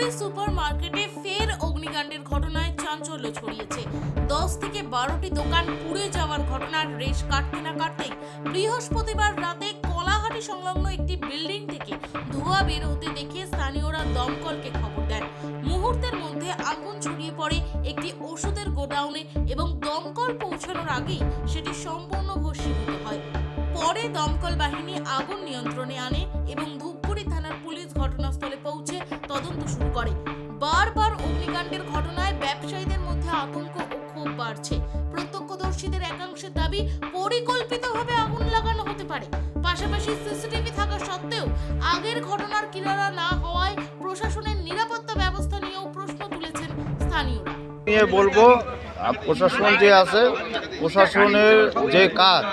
Dhupguri super মার্কেটে ফের অগ্নিকাণ্ডের ঘটনায় চাঞ্চল্য ছড়িয়েছে। দশ থেকে বারোটি দোকান পুড়ে যাওয়ার ঘটনার রেশ কাটতে না কাটতেই বৃহস্পতিবার রাতে কলাহাটি সংলগ্ন একটি বিল্ডিং থেকে ধোঁয়া বের হতে দেখে স্থানীয়রা দমকলকে খবর দেন। মুহূর্তের মধ্যে আগুন ছড়িয়ে পড়ে একটি ওষুধের গোডাউনে এবং দমকল পৌঁছানোর আগেই সেটি সম্পূর্ণ ভস্মীভূত হয়। পরে দমকল বাহিনী আগুন নিয়ন্ত্রণে আনে অগ্নিকাণ্ডের ঘটনায় ব্যবসায়ীদের মধ্যে আতঙ্ক ও ক্ষোভ বাড়ছে। প্রত্যক্ষদর্শীদের একাংশের দাবি পরিকল্পিতভাবে আগুন লাগানো হতে পারে। পাশাপাশি সিসিটিভি থাকা সত্ত্বেও আগের ঘটনার কিনারা না হওয়ায় প্রশাসনের নিরাপত্তা ব্যবস্থা নিয়েও প্রশ্ন তুলেছেন স্থানীয়রা। বলব প্রশাসন যে আছে, প্রশাসনের যে কাজ,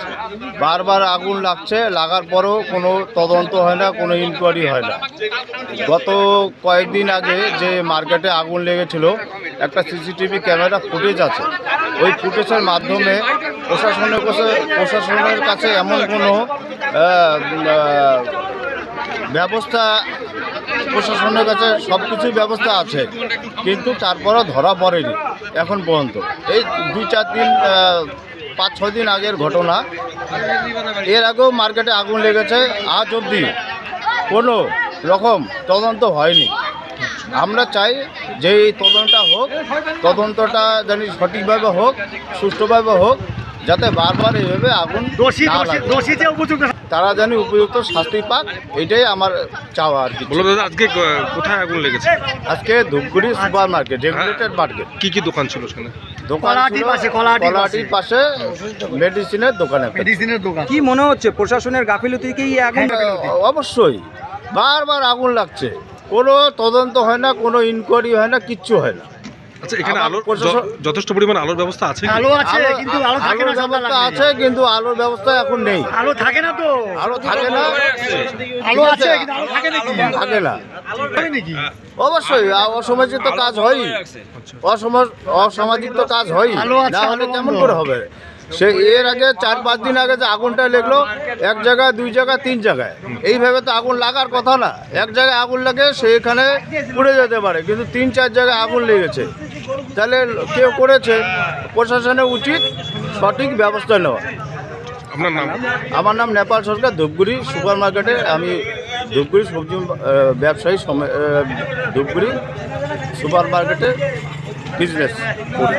বারবার আগুন লাগছে, লাগার পরেও কোনো তদন্ত হয় না, কোনো ইনকোয়ারি হয় না। গত কয়েকদিন আগে যে মার্কেটে আগুন লেগেছিল, একটা সিসিটিভি ক্যামেরা ফুটেজ আছে। ওই ফুটেজের মাধ্যমে প্রশাসনের কাছে প্রশাসনের কাছে এমন কোনো ব্যবস্থা প্রশাসনের কাছে সব কিছুই ব্যবস্থা আছে কিন্তু তারপরও ধরা পড়েনি এখন পর্যন্ত। এই দুই চার দিন পাঁচ ছয় দিন আগের ঘটনা। এর আগেও মার্কেটে আগুন লেগেছে আজ অবধি কোনো রকম তদন্ত হয়নি। আমরা চাই যে এই তদন্তটা হোক তদন্তটা জানি সঠিকভাবে হোক সুষ্ঠুভাবে হোক যাতে বারবার এইভাবে আগুন দোষী দোষী যে উপযুক্ত তারা জানি উপযুক্ত শাস্তি পাক এটাই আমার চাওয়া আর কি। বলো দাদা আজকে কোথায় আগুন লেগেছে? আজকে Dhupguri super market regulated market কি কি দোকান ছিল সেখানে? দোকান পাশে, মেডিসিনের দোকান একটা। মেডিসিনের দোকান। কি মনে হচ্ছে প্রশাসনের গাফিলতি কি আগুন অবশ্যই। বারবার আগুন লাগছে। কোনো তদন্ত হয় না কোনো ইনকোয়ারি হয় না কিচ্ছু হয় না। আচ্ছা এখানে আলোর যথেষ্ট পরিমাণ আলোর ব্যবস্থা আছে আলো আছে কিন্তু আলো থাকে না ব্যবস্থা আছে কিন্তু আলোর ব্যবস্থা এখন নেই। আলো থাকে না তো। আলো থাকে না। আলো আছে। কিন্তু আলো থাকে নাকি? থাকে না। অবশ্যই অসামাজিক তো কাজ হয় অসমাজ অসামাজিক তো কাজ হয় না হলে আলো কেমন করে হবে? সে এর আগে চার পাঁচ দিন আগে যে আগুনটা লেগলো এক জায়গায় দুই জায়গায় তিন জায়গায়। এইভাবে তো আগুন লাগার কথা না। এক জায়গায় আগুন লাগে সেখানে পুড়ে যেতে পারে কিন্তু তিন চার জায়গায় আগুন লেগেছে। তাহলে কেউ করেছে প্রশাসনের উচিত সঠিক ব্যবস্থা নেওয়া। আপনার নাম? আমার নাম নেপাল সরকার ধূপগুড়ি সুপার মার্কেটে আমি ধূপগুড়ি সবজি ব্যবসায়ী ধূপগুড়ি সুপার মার্কেটে বিজনেস করি।